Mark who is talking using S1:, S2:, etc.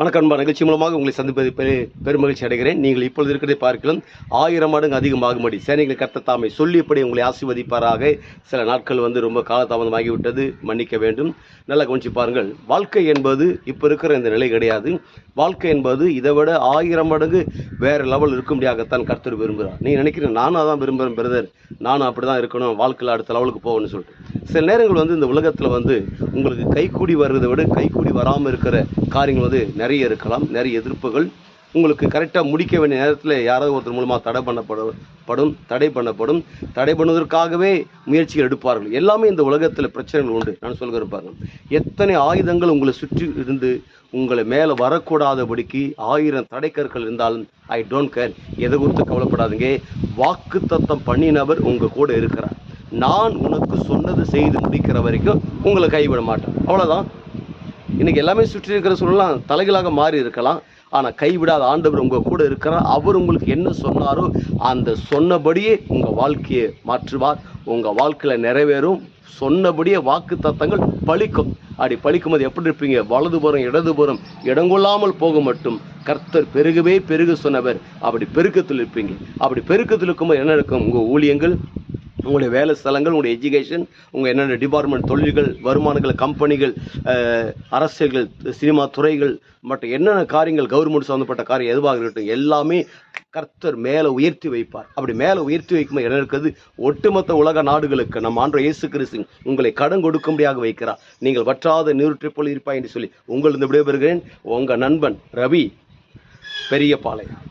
S1: வணக்கம் அன்பா நிகழ்ச்சி மூலமாக உங்களை சந்திப்பது பெரு பெருமகிழ்ச்சி அடைகிறேன். நீங்கள் இப்பொழுது இருக்கிறதை பார்க்கலாம். ஆயிரம் மடங்கு அதிகமாகும்படி சேனைகள் கத்த தாமை சொல்லியபடி உங்களை ஆசீர்வதிப்பாராக. சில நாட்கள் வந்து ரொம்ப காலதாமதமாகிவிட்டது. மன்னிக்க வேண்டும். நல்லா கவனிச்சு பாருங்கள். வாழ்க்கை என்பது இப்போ இருக்கிற இந்த நிலை கிடையாது. வாழ்க்கை என்பது இதை விட ஆயிரம் மடங்கு வேறு லெவல் இருக்கும்படியாகத்தான் கர்த்தர் விரும்புகிறார். நீ நினைக்கிறேன் நானும் அதான் விரும்புகிறேன் பிரதர். நானும் அப்படி தான் இருக்கணும். வாழ்க்கையில் அடுத்த லெவலுக்கு போகணும்னு சொல்லிட்டு. சில நேரங்கள் வந்து இந்த உலகத்தில் வந்து உங்களுக்கு கைக்கூடி வர்றதை விட கைக்கூடி வராமல் இருக்கிற காரியங்கள் வந்து நிறைய இருக்கலாம் நிறைய எதிர்ப்புகள். உங்களுக்கு கரெக்டாக முடிக்க வேண்டிய நேரத்தில் யாராவது ஒருத்தர் மூலமாக தடை பண்ணப்படும் படும் தடை பண்ணப்படும். தடை பண்ணுவதற்காகவே முயற்சிகள் எடுப்பார்கள். எல்லாமே இந்த உலகத்தில் பிரச்சனைகள் உண்டு. நான் சொல்கிறேன் எத்தனை ஆயுதங்கள் உங்களை சுற்றி இருந்து உங்களை மேலே வரக்கூடாதபடிக்கு ஆயிரம் தடைக்கற்கள் இருந்தாலும் ஐ டோன்ட் கேர் எதை குறித்து கவலைப்படாதீங்க. வாக்கு தத்தம் பண்ணினவர் உங்கள் கூட இருக்கிறார். நான் உனக்கு சொன்னது செய்து முடிக்கிற வரைக்கும் உங்களை கைவிட மாட்டேன். அவ்வளோதான் இன்னைக்கு எல்லாமே சுற்றி இருக்கிற சூழலாம் தலைகளாக மாறி இருக்கலாம். ஆனால் கைவிடாத ஆண்டவர் உங்கள் கூட இருக்கிறார். அவர் உங்களுக்கு என்ன சொன்னாரோ அந்த சொன்னபடியே உங்கள் வாழ்க்கையை மாற்றுவார். உங்கள் வாழ்க்கையில் நிறைவேறும். சொன்னபடியே வாக்கு தத்தங்கள் பழிக்கும். அப்படி பழிக்கும்போது எப்படி இருப்பீங்க? வலதுபுறம் இடதுபுறம் இடங்கொள்ளாமல் போக மட்டும். கர்த்தர் பெருகவே பெருக சொன்னவர். அப்படி பெருக்கத்தில் இருப்பீங்க. அப்படி பெருக்கத்தில் இருக்கும்போது என்ன இருக்கும் உங்கள் ஊழியங்கள் உங்களுடைய வேலை ஸ்தலங்கள் உங்களுடைய எஜுகேஷன் உங்கள் என்னென்ன டிபார்ட்மெண்ட் தொழில்கள் வருமானங்கள் கம்பெனிகள் அரசியல்கள் சினிமா துறைகள் மற்றும் என்னென்ன காரியங்கள் கவர்மெண்ட் சம்மந்தப்பட்ட காரியம் எதுவாக இருக்கட்டும் எல்லாமே கர்த்தர் மேலே உயர்த்தி வைப்பார். அப்படி மேலே உயர்த்தி வைக்கும்போது என்ன இருக்கிறது ஒட்டுமொத்த உலக நாடுகளுக்கு நம்ம ஆன்ற இயேசு கிறிஸ்து உங்களை கடன் கொடுக்கும்படியாக வைக்கிறார். நீங்கள் வற்றாத நீருற்றை போல் இருப்பாய் என்று சொல்லி உங்களிருந்து விடைபெறுகிறேன். உங்கள் நண்பன் ரவி பெரியபாளையம்.